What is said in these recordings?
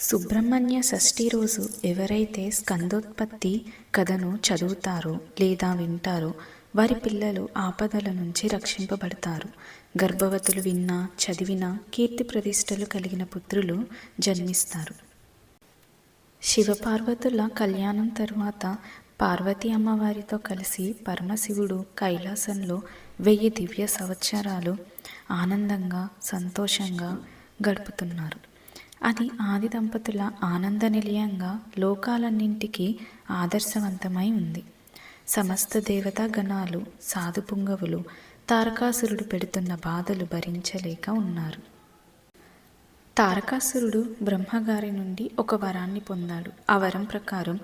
సుబ్రహ్మణ్య షష్ఠి రోజు ఎవరైతే స్కందోత్పత్తి కథను చదువుతారో లేదా వింటారో వారి పిల్లలు ఆపదల నుంచి రక్షింపబడతారు. గర్భవతులు విన్నా చదివినా కీర్తి ప్రతిష్టలు కలిగిన పుత్రులు జన్మిస్తారు. శివపార్వతుల కళ్యాణం తరువాత పార్వతి అమ్మవారితో కలిసి పరమశివుడు కైలాసంలో వెయ్యి దివ్య సంవత్సరాలు ఆనందంగా సంతోషంగా గడుపుతున్నారు. అది ఆది దంపతుల ఆనంద నిలయంగా లోకాలన్నింటికీ ఆదర్శవంతమై ఉంది. సమస్త దేవతా గణాలు సాధు పుంగవులు తారకాసురుడు పెడుతున్న బాధలు భరించలేక ఉన్నారు. తారకాసురుడు బ్రహ్మగారి నుండి ఒక వరాన్ని పొందాడు. ఆ వరం ప్రకారం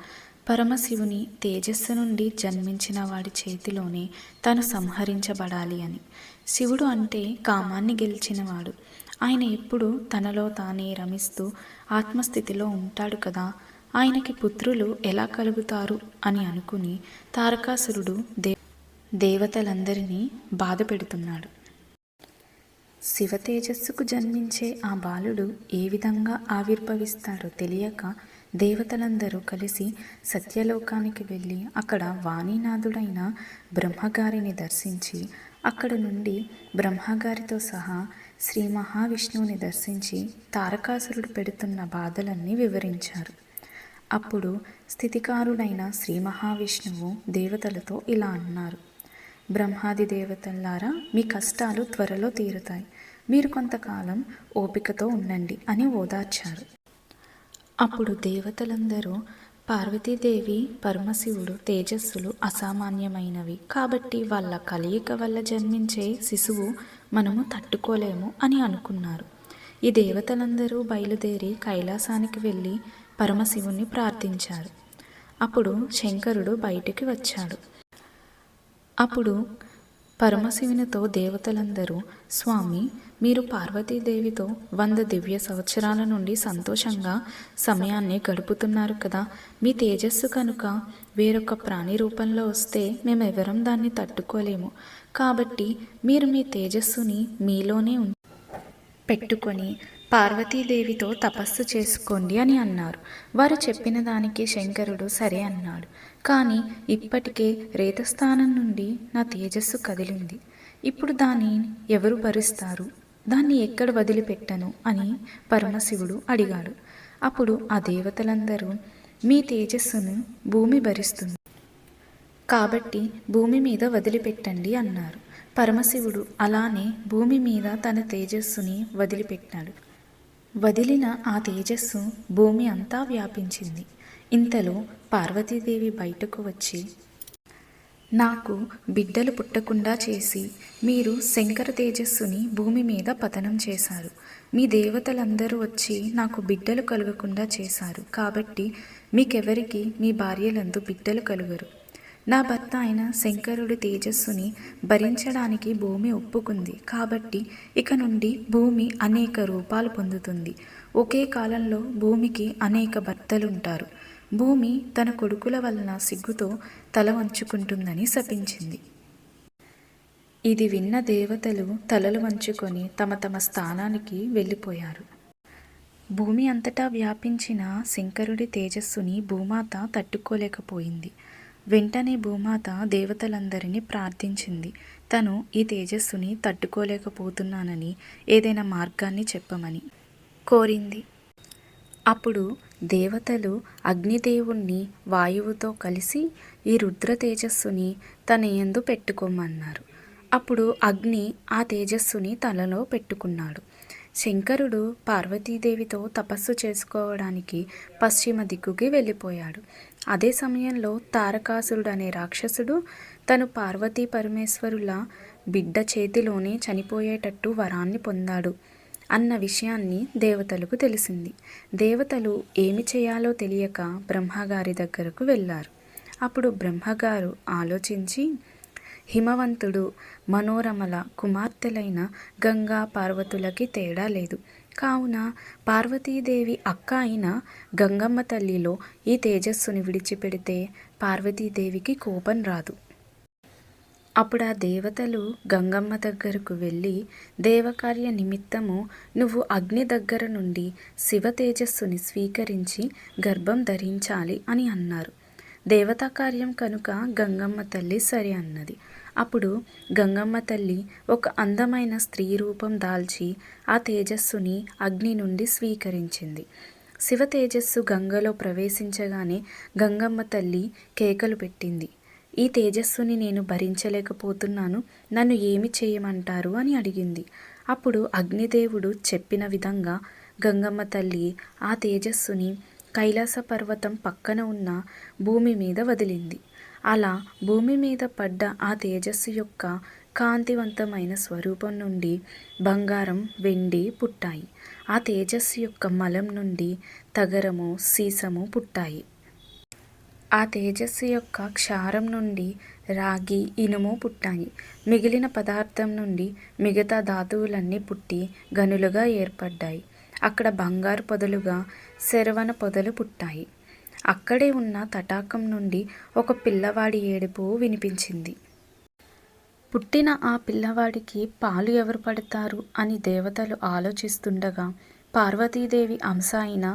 పరమశివుని తేజస్సు నుండి జన్మించిన వాడి చేతిలోనే తను సంహరించబడాలి అని. శివుడు అంటే కామాన్ని గెలిచినవాడు. ఆయన ఎప్పుడు తనలో తానే రమిస్తూ ఆత్మస్థితిలో ఉంటాడు కదా. ఆయనకి పుత్రులు ఎలా కలుగుతారు అని అనుకుని తారకాసురుడు దే దేవతలందరినీ బాధ పెడుతున్నాడు. శివతేజస్సుకు జన్మించే ఆ బాలుడు ఏ విధంగా ఆవిర్భవిస్తాడో తెలియక దేవతలందరూ కలిసి సత్యలోకానికి వెళ్ళి అక్కడ వాణీనాథుడైన బ్రహ్మగారిని దర్శించి అక్కడ నుండి బ్రహ్మగారితో సహా శ్రీ మహావిష్ణువుని దర్శించి తారకాసురుడు పెడుతున్న బాధలన్నీ వివరించారు. అప్పుడు స్థితికారుడైన శ్రీ మహావిష్ణువు దేవతలతో ఇలా అన్నారు. బ్రహ్మాది దేవతల్లారా మీ కష్టాలు త్వరలో తీరుతాయి. మీరు కొంతకాలం ఓపికతో ఉండండి అని ఓదార్చారు. అప్పుడు దేవతలందరూ పార్వతీదేవి పరమశివుడు తేజస్సులు అసామాన్యమైనవి. కాబట్టి వాళ్ళ కలయిక వల్ల జన్మించే శిశువు మనము తట్టుకోలేము అని అనుకున్నారు. ఈ దేవతలందరూ బయలుదేరి కైలాసానికి వెళ్ళి పరమశివుణ్ణి ప్రార్థించారు. అప్పుడు శంకరుడు బయటికి వచ్చాడు. అప్పుడు పరమశివునితో దేవతలందరూ స్వామి మీరు పార్వతీదేవితో వంద దివ్య సంవత్సరాల నుండి సంతోషంగా సమయాన్ని గడుపుతున్నారు కదా. మీ తేజస్సు కనుక వేరొక ప్రాణి రూపంలో వస్తే మేమెవరం దాన్ని తట్టుకోలేము. కాబట్టి మీరు మీ తేజస్సుని మీలోనే పెట్టుకొని పార్వతీదేవితో తపస్సు చేసుకోండి అని అన్నారు. వారు చెప్పిన దానికి శంకరుడు సరే అన్నాడు. కానీ ఇప్పటికే రేతస్థానం నుండి నా తేజస్సు కదిలింది. ఇప్పుడు దాన్ని ఎవరు భరిస్తారు? దాన్ని ఎక్కడ వదిలిపెట్టను? అని పరమశివుడు అడిగాడు. అప్పుడు ఆ దేవతలందరూ మీ తేజస్సును భూమి భరిస్తుంది. కాబట్టి భూమి మీద వదిలిపెట్టండి అన్నారు. పరమశివుడు అలానే భూమి మీద తన తేజస్సుని వదిలిపెట్టాడు. వదిలిన ఆ తేజస్సు భూమి అంతా వ్యాపించింది. ఇంతలో పార్వతీదేవి బయటకు వచ్చి నాకు బిడ్డలు పుట్టకుండా చేసి మీరు శంకర తేజస్సుని భూమి మీద పతనం చేశారు. మీ దేవతలందరూ వచ్చి నాకు బిడ్డలు కలగకుండా చేశారు. కాబట్టి మీకెవరికి మీ భార్యలందు బిడ్డలు కలుగరు. నా భర్త అయిన శంకరుడి తేజస్సుని భరించడానికి భూమి ఒప్పుకుంది. కాబట్టి ఇక నుండి భూమి అనేక రూపాలు పొందుతుంది. ఒకే కాలంలో భూమికి అనేక భర్తలుంటారు. భూమి తన కొడుకుల వలన సిగ్గుతో తల వంచుకుంటుందని శపించింది. ఇది విన్న దేవతలు తలలు వంచుకొని తమ తమ స్థానానికి వెళ్ళిపోయారు. భూమి అంతటా వ్యాపించిన శంకరుడి తేజస్సుని భూమాత తట్టుకోలేకపోయింది. వెంటనే భూమాత దేవతలందరినీ ప్రార్థించింది. తను ఈ తేజస్సుని తట్టుకోలేకపోతున్నానని ఏదైనా మార్గాన్ని చెప్పమని కోరింది. అప్పుడు దేవతలు అగ్నిదేవుణ్ణి వాయువుతో కలిసి ఈ రుద్ర తేజస్సుని తన యందు పెట్టుకోమన్నారు. అప్పుడు అగ్ని ఆ తేజస్సుని తలలో పెట్టుకున్నాడు. శంకరుడు పార్వతీదేవితో తపస్సు చేసుకోవడానికి పశ్చిమ దిక్కుకి వెళ్ళిపోయాడు. అదే సమయంలో తారకాసురుడు అనే రాక్షసుడు తను పార్వతీ పరమేశ్వరుల బిడ్డ చేతిలోనే చనిపోయేటట్టు వరాన్ని పొందాడు. అన్న విషయాన్ని దేవతలకు తెలిసింది. దేవతలు ఏమి చేయాలో తెలియక బ్రహ్మగారి దగ్గరకు వెళ్ళారు. అప్పుడు బ్రహ్మగారు ఆలోచించి హిమవంతుడు మనోరమల కుమార్తెలైన గంగా పార్వతులకి తేడా లేదు. కావున పార్వతీదేవి అక్క అయిన గంగమ్మ తల్లిలో ఈ తేజస్సుని విడిచిపెడితే పార్వతీదేవికి కోపం రాదు. అప్పుడు ఆ దేవతలు గంగమ్మ దగ్గరకు వెళ్ళి దేవకార్య నిమిత్తము నువ్వు అగ్ని దగ్గర నుండి శివ తేజస్సుని స్వీకరించి గర్భం ధరించాలి అని అన్నారు. దేవతా కార్యం కనుక గంగమ్మ తల్లి సరే అన్నది. అప్పుడు గంగమ్మ తల్లి ఒక అందమైన స్త్రీ రూపం దాల్చి ఆ తేజస్సుని అగ్ని నుండి స్వీకరించింది. శివ తేజస్సు గంగలో ప్రవేశించగానే గంగమ్మ తల్లి కేకలు పెట్టింది. ఈ తేజస్సుని నేను భరించలేకపోతున్నాను నన్ను ఏమి చేయమంటారు అని అడిగింది. అప్పుడు అగ్నిదేవుడు చెప్పిన విధంగా గంగమ్మ తల్లి ఆ తేజస్సుని కైలాస పర్వతం పక్కన ఉన్న భూమి మీద వదిలింది. అలా భూమి మీద పడ్డ ఆ తేజస్సు యొక్క కాంతివంతమైన స్వరూపం నుండి బంగారం వెండి పుట్టాయి. ఆ తేజస్సు యొక్క మలం నుండి తగరము సీసము పుట్టాయి. ఆ తేజస్సు యొక్క క్షారం నుండి రాగి ఇనుము పుట్టాయి. మిగిలిన పదార్థం నుండి మిగతా ధాతువులన్నీ పుట్టి గనులుగా ఏర్పడ్డాయి. అక్కడ బంగారు పొదలుగా శరవణ పొదలు పుట్టాయి. అక్కడే ఉన్న తటాకం నుండి ఒక పిల్లవాడి ఏడుపు వినిపించింది. పుట్టిన ఆ పిల్లవాడికి పాలు ఎవరు పడతారు అని దేవతలు ఆలోచిస్తుండగా పార్వతీదేవి అంశ అయిన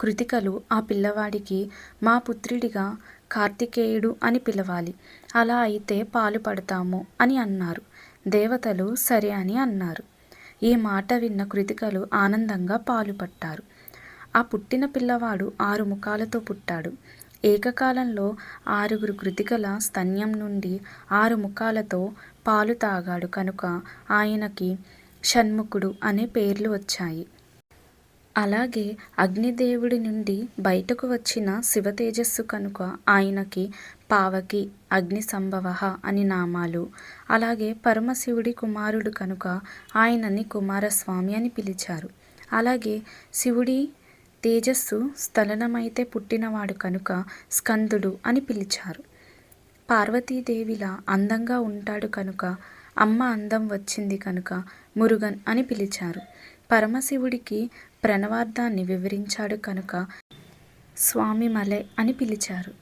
కృతికలు ఆ పిల్లవాడికి మా పుత్రుడిగా కార్తికేయుడు అని పిలవాలి. అలా అయితే పాలు పడతాము అని అన్నారు. దేవతలు సరే అని అన్నారు. ఈ మాట విన్న కృతికలు ఆనందంగా పాలు పట్టారు. ఆ పుట్టిన పిల్లవాడు ఆరు ముఖాలతో పుట్టాడు. ఏకకాలంలో ఆరుగురు కృతికల స్తన్యం నుండి ఆరు ముఖాలతో పాలు తాగాడు. కనుక ఆయనకి షణ్ముఖుడు అనే పేర్లు వచ్చాయి. అలాగే అగ్నిదేవుడి నుండి బయటకు వచ్చిన శివ తేజస్సు కనుక ఆయనకి పావకి అగ్ని సంభవ అని నామాలు. అలాగే పరమశివుడి కుమారుడు కనుక ఆయనని కుమారస్వామి అని పిలిచారు. అలాగే శివుడి తేజస్సు స్థలనమైతే పుట్టినవాడు కనుక స్కందుడు అని పిలిచారు. పార్వతీదేవిలా అందంగా ఉంటాడు కనుక అమ్మ అందం వచ్చింది కనుక మురుగన్ అని పిలిచారు. పరమశివుడికి ప్రణవార్థాన్ని వివరించాడు కనుక స్వామి మలై అని పిలిచారు.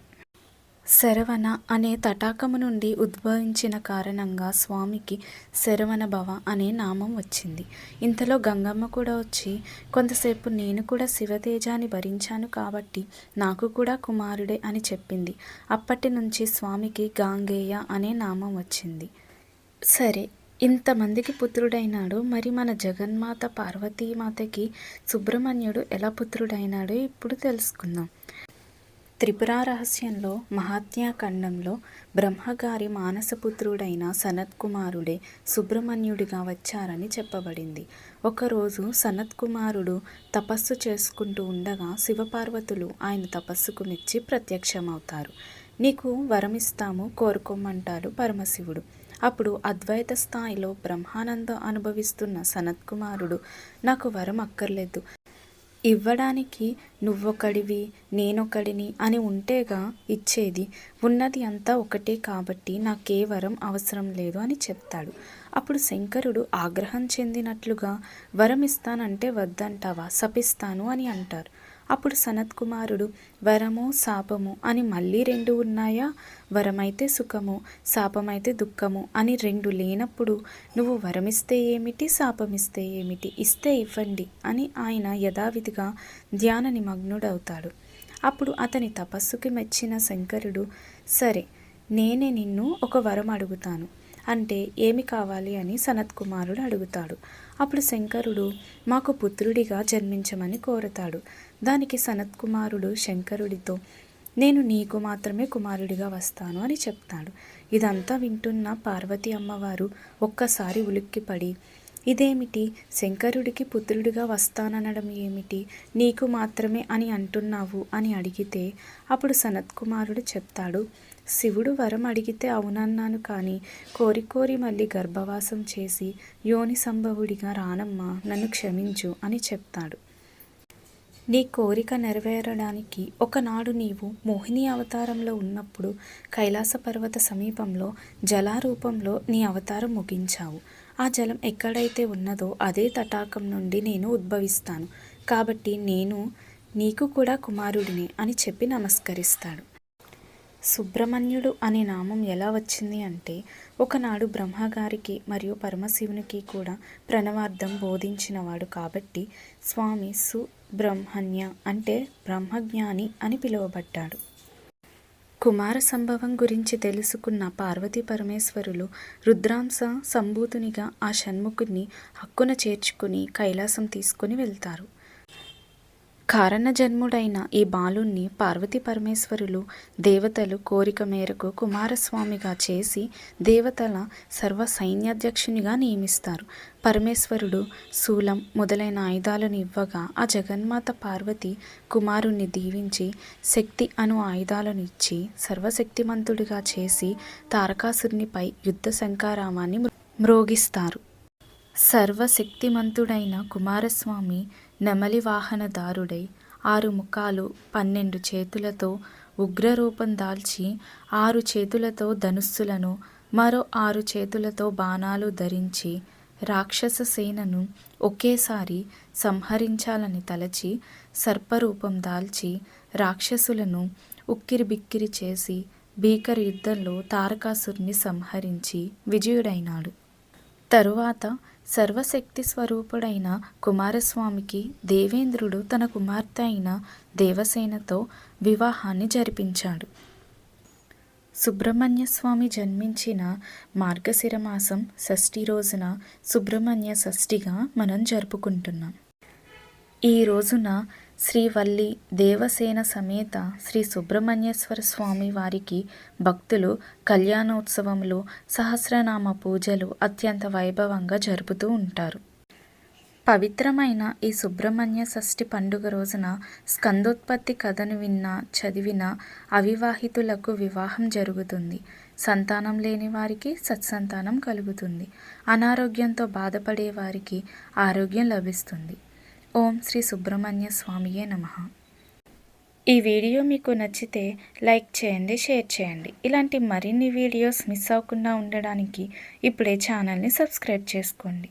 శరవణ అనే తటాకము నుండి ఉద్భవించిన కారణంగా స్వామికి శరవణ భవ అనే నామం వచ్చింది. ఇంతలో గంగమ్మ కూడా వచ్చి కొంతసేపు నేను కూడా శివతేజాన్ని భరించాను కాబట్టి నాకు కూడా కుమారుడే అని చెప్పింది. అప్పటి నుంచి స్వామికి గాంగేయ అనే నామం వచ్చింది. సరే ఇంతమందికి పుత్రుడైనాడు. మరి మన జగన్మాత పార్వతీమాతకి సుబ్రహ్మణ్యుడు ఎలా పుత్రుడైనాడో ఇప్పుడు తెలుసుకుందాం. త్రిపుర రహస్యంలో మహాత్మ్యాఖండంలో బ్రహ్మగారి మానసపుత్రుడైన సనత్కుమారుడే సుబ్రహ్మణ్యుడిగా వచ్చారని చెప్పబడింది. ఒకరోజు సనత్కుమారుడు తపస్సు చేసుకుంటూ ఉండగా శివపార్వతులు ఆయన తపస్సుకు మెచ్చి ప్రత్యక్షమవుతారు. నీకు వరమిస్తాము కోరుకోమంటాడు పరమశివుడు. అప్పుడు అద్వైత స్థాయిలో బ్రహ్మానందం అనుభవిస్తున్న సనత్కుమారుడు నాకు వరం అక్కర్లేదు. ఇవ్వడానికి నువ్వొకడివి నేనొకడిని అని ఉంటేగా ఇచ్చేది ఉన్నది అంతా ఒకటే కాబట్టి నాకే వరం అవసరం లేదు అని చెప్తాడు. అప్పుడు శంకరుడు ఆగ్రహం చెందినట్లుగా వరం ఇస్తానంటే వద్దంటావా? శపిస్తాను అని అంటారు. అప్పుడు సనత్ కుమారుడు వరము శాపము అని మళ్ళీ రెండు ఉన్నాయా? వరమైతే సుఖము శాపమైతే దుఃఖము అని రెండు లేనప్పుడు నువ్వు వరమిస్తే ఏమిటి శాపమిస్తే ఏమిటి? ఇస్తే ఇవ్వండి అని ఆయన యథావిధిగా ధ్యాన నిమగ్నుడవుతాడు. అప్పుడు అతని తపస్సుకి మెచ్చిన శంకరుడు సరే నేనే నిన్ను ఒక వరం అడుగుతాను. అంటే ఏమి కావాలి అని సనత్ కుమారుడు అడుగుతాడు. అప్పుడు శంకరుడు మాకు పుత్రుడిగా జన్మించమని కోరతాడు. దానికి సనత్ కుమారుడు శంకరుడితో నేను నీకు మాత్రమే కుమారుడిగా వస్తాను అని చెప్తాడు. ఇదంతా వింటున్న పార్వతి అమ్మవారు ఒక్కసారి ఉలిక్కిపడి ఇదేమిటి? శంకరుడికి పుత్రుడిగా వస్తాననడం ఏమిటి? నీకు మాత్రమే అని అంటున్నావు అని అడిగితే అప్పుడు సనత్ కుమారుడు చెప్తాడు శివుడు వరం అడిగితే అవునన్నాను కానీ కోరి కోరి మళ్ళీ గర్భవాసం చేసి యోని సంభవుడిగా రానమ్మా నన్ను క్షమించు అని చెప్తాడు. నీ కోరిక నెరవేరడానికి ఒకనాడు నీవు మోహిని అవతారంలో ఉన్నప్పుడు కైలాస పర్వత సమీపంలో జలారూపంలో నీ అవతారం ముగించావు. ఆ జలం ఎక్కడైతే ఉన్నదో అదే తటాకం నుండి నేను ఉద్భవిస్తాను. కాబట్టి నేను నీకు కూడా కుమారుడిని అని చెప్పి నమస్కరిస్తాడు. సుబ్రహ్మణ్యుడు అనే నామం ఎలా వచ్చింది అంటే ఒకనాడు బ్రహ్మగారికి మరియు పరమశివునికి కూడా ప్రణవార్థం బోధించినవాడు కాబట్టి స్వామి సుబ్రహ్మణ్య అంటే బ్రహ్మజ్ఞాని అని పిలువబడ్డాడు. కుమార సంభవం గురించి తెలుసుకున్న పార్వతీ పరమేశ్వరులు రుద్రాంశ సంభూతునిగా ఆ షణ్ముఖుని హక్కున చేర్చుకుని కైలాసం తీసుకుని వెళ్తారు. కారణజన్ముడైన ఈ బాలుణ్ణి పార్వతీ పరమేశ్వరులు దేవతలు కోరిక మేరకు కుమారస్వామిగా చేసి దేవతల సర్వ సైన్యాధ్యక్షునిగా నియమిస్తారు. పరమేశ్వరుడు శూలం మొదలైన ఆయుధాలను ఇవ్వగా ఆ జగన్మాత పార్వతి కుమారుణ్ణి దీవించి శక్తి అను ఆయుధాలను ఇచ్చి సర్వశక్తిమంతుడిగా చేసి తారకాసురునిపై యుద్ధ శంకారామాన్ని మ్రోగిస్తారు. సర్వశక్తిమంతుడైన కుమారస్వామి నెమలి వాహనదారుడై ఆరు ముఖాలు పన్నెండు చేతులతో ఉగ్రరూపం దాల్చి ఆరు చేతులతో ధనుస్సులను మరో ఆరు చేతులతో బాణాలు ధరించి రాక్షస సేనను ఒకేసారి సంహరించాలని తలచి సర్పరూపం దాల్చి రాక్షసులను ఉక్కిరిబిక్కిరి చేసి భీకర యుద్ధంలో తారకాసురుని సంహరించి విజయుడైనాడు. తరువాత సర్వశక్తి స్వరూపుడైన కుమారస్వామికి దేవేంద్రుడు తన కుమార్తె అయిన దేవసేనతో వివాహాన్ని జరిపించాడు. సుబ్రహ్మణ్య స్వామి జన్మించిన మార్గశిర మాసం షష్ఠి రోజున సుబ్రహ్మణ్య షష్ఠిగా మనం జరుపుకుంటున్నాం. ఈ రోజున శ్రీవల్లి దేవసేన సమేత శ్రీ సుబ్రహ్మణ్యేశ్వర స్వామి వారికి భక్తులు కళ్యాణోత్సవములు సహస్రనామ పూజలు అత్యంత వైభవంగా జరుపుతూ ఉంటారు. పవిత్రమైన ఈ సుబ్రహ్మణ్య షష్ఠి పండుగ రోజున స్కందోత్పత్తి కథను విన్న చదివిన అవివాహితులకు వివాహం జరుగుతుంది. సంతానం లేని వారికి సత్సంతానం కలుగుతుంది. అనారోగ్యంతో బాధపడే వారికి ఆరోగ్యం లభిస్తుంది. ఓం శ్రీ సుబ్రహ్మణ్య స్వామియే నమ. ఈ వీడియో మీకు నచ్చితే లైక్ చేయండి షేర్ చేయండి. ఇలాంటి మరిన్ని వీడియోస్ మిస్ అవ్వకుండా ఉండడానికి ఇప్పుడే ఛానల్ని సబ్స్క్రైబ్ చేసుకోండి.